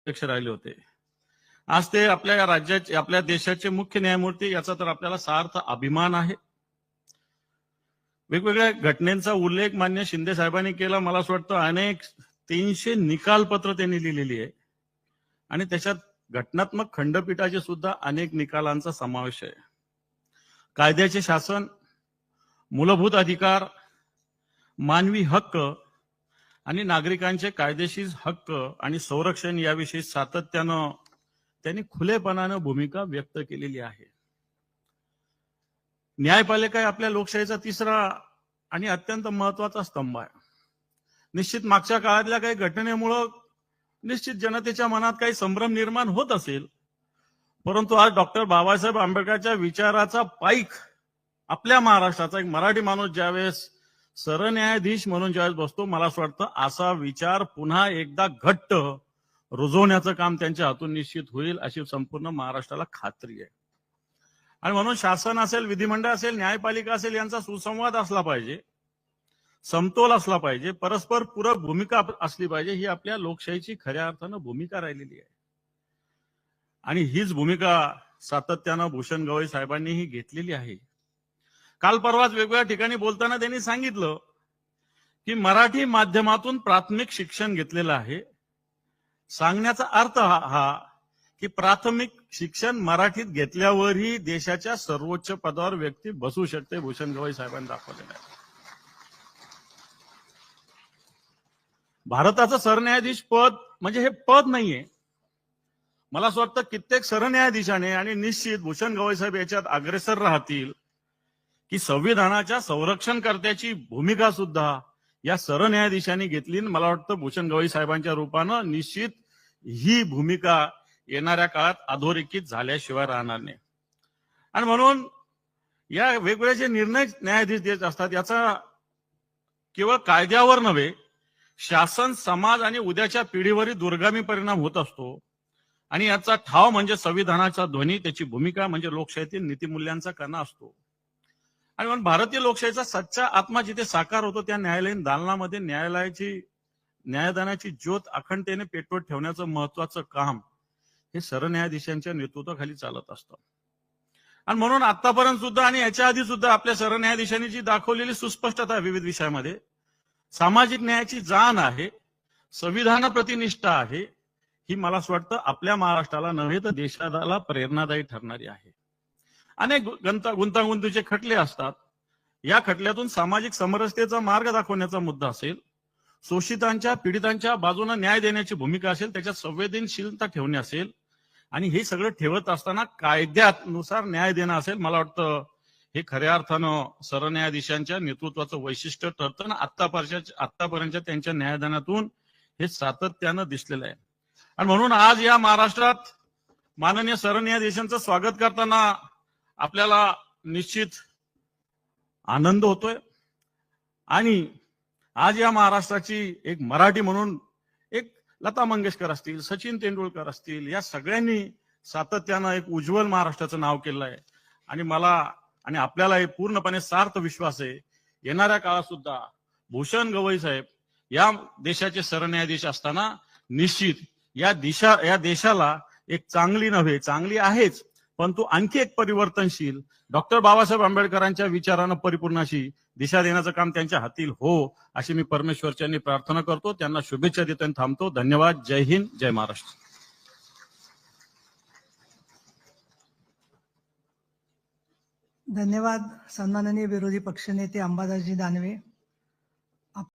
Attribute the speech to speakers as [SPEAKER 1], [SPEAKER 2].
[SPEAKER 1] अध्यक्ष राहिले होते. आज ते आपल्या राज्याचे आपल्या देशाचे मुख्य न्यायमूर्ती याचा तर आपल्याला सार्थ अभिमान आहे. वेगवेगळ्या घटनेचा उल्लेख मान्य शिंदे साहेबांनी केला. मला असं वाटतं अनेक तीनशे निकाल पत्र त्यांनी लिहिलेली आहे. आणि त्याच्यात घटनात्मक खंडपीठाचे सुद्धा अनेक निकालांचा समावेश आहे. कायद्याचे शासन मूलभूत अधिकार मानवी हक्क आणि नागरिकांचे कायदेशीर हक्क आणि संरक्षण याविषयी सातत्यानं त्यांनी खुलेपणानं भूमिका व्यक्त केलेली आहे. न्यायपालिका आपल्या लोकशाहीचा तिसरा आणि अत्यंत महत्त्वाचा स्तंभ आहे. निश्चित मागच्या काळातल्या काही घटनेमुळं निश्चित जनतेच्या मनात काही संभ्रम निर्माण होत असेल परंतु आज डॉक्टर बाबासाहेब आंबेडकरच्या विचाराचा पाईक आपल्या महाराष्ट्राचा एक मराठी माणूस ज्यावेळेस सरन्यायाधीश म्हणून ज्यावेळेस बसतो मला असं वाटतं असा विचार पुन्हा एकदा घट्ट रुजवण्याचं काम त्यांच्या हातून निश्चित होईल अशी संपूर्ण महाराष्ट्राला खात्री आहे. आणि म्हणून शासन असेल विधिमंडळ असेल न्यायपालिका असेल यांचा सुसंवाद असला पाहिजे समतोल असला पाहिजे परस्पर पूरक भूमिका असली पाहिजे ही आपल्या लोकशाहीची खऱ्या अर्थानं भूमिका राहिलेली आहे. आणि हीच भूमिका सातत्यानं भूषण गवई साहेबांनीही घेतलेली आहे. काल परवाच वेगवेगळ्या ठिकाणी बोलताना त्यांनी सांगितलं की मराठी माध्यमातून प्राथमिक शिक्षण घेतलेलं आहे. सांगण्याचा अर्थ हा हा की प्राथमिक शिक्षण मराठीत घेतल्यावरही देशाच्या सर्वोच्च पदावर व्यक्ती बसू शकते भूषण गवई साहेबांनी दाखवलेलं आहे. भारताचं सरन्यायाधीश पद म्हणजे हे पद नाहीये. मला असं वाटतं कित्येक सरन्यायाधीशाने आणि निश्चित भूषण गवई साहेब याच्यात अग्रेसर राहतील. की संविधानाच्या संरक्षणकर्त्याची भूमिका सुद्धा या सरन्यायाधीशांनी घेतली. आणि मला वाटतं भूषण गवई साहेबांच्या रूपानं निश्चित ही भूमिका येणाऱ्या काळात अधोरेखित झाल्याशिवाय राहणार नाही. आणि म्हणून या वेगवेगळे जे निर्णय न्यायाधीश देत असतात याचा केवळ कायद्यावर नव्हे शासन समाज आणि उद्याच्या पिढीवरही दुर्गामी परिणाम होत असतो. आणि याचा ठाव म्हणजे संविधानाचा ध्वनी त्याची भूमिका म्हणजे लोकशाहीतील नीतिमूल्यांचा कणा असतो. आणि म्हणून भारतीय लोकशाहीचा सच्चा आत्मा जिथे साकार होतो त्या न्यायालयीन दालनामध्ये न्यायालयाची न्यायदानाची ज्योत अखंडतेने पेटवत ठेवण्याचं महत्वाचं काम हे सरन्यायाधीशांच्या नेतृत्वाखाली चालत असतं. आणि म्हणून आतापर्यंत सुद्धा आणि याच्या आधी सुद्धा आपल्या सरन्यायाधीशांनी जी दाखवलेली सुस्पष्टता विविध विषयामध्ये सामाजिक न्यायाची जाण आहे संविधान प्रतिनिष्ठा आहे ही मला असं वाटतं आपल्या महाराष्ट्राला नव्हे तर देशाला प्रेरणादायी ठरणारी आहे. अनेक गुंतागुंतीचे खटले असतात. या खटल्यातून सामाजिक समरसतेचा मार्ग दाखवण्याचा मुद्दा असेल शोषितांच्या पीडितांच्या बाजूने न्याय देण्याची भूमिका असेल त्याच्यात संवेदनशीलता ठेवणे असेल आणि हे सगळं ठेवत असताना कायद्यानुसार न्याय देणं असेल मला वाटतं हे खऱ्या अर्थानं सरन्यायाधीशांच्या नेतृत्वाचं वैशिष्ट्य ठरतं. ना आतापर्यंत आतापर्यंतच्या त्यांच्या न्यायदानातून हे सातत्यानं दिसलेलं आहे. आणि म्हणून आज या महाराष्ट्रात माननीय सरन्यायाधीशांचं स्वागत करताना आपल्याला निश्चित आनंद होतोय. आणि आज या महाराष्ट्राची एक मराठी म्हणून एक लता मंगेशकर असतील सचिन तेंडुलकर असतील या सगळ्यांनी सातत्यानं एक उज्ज्वल महाराष्ट्राचं नाव केलं आहे. आणि मला आणि आपल्याला हे पूर्णपणे सार्थ विश्वास आहे. येणाऱ्या काळात सुद्धा भूषण गवई साहेब या देशाचे सरन्यायाधीश असताना निश्चित या दिशा या देशाला एक चांगली नव्हे चांगली आहेच. परंतु आणखी एक परिवर्तनशील डॉक्टर बाबासाहेब आंबेडकरांच्या विचारानं परिपूर्ण अशी दिशा देण्याचं काम त्यांच्या हातील हो अशी मी परमेश्वरच्यांनी प्रार्थना करतो. त्यांना शुभेच्छा देतो आणि थांबतो. धन्यवाद. जय हिंद. जय महाराष्ट्र.
[SPEAKER 2] धन्यवाद. सन्माननीय विरोधी पक्षनेते अंबादासजी दानवे.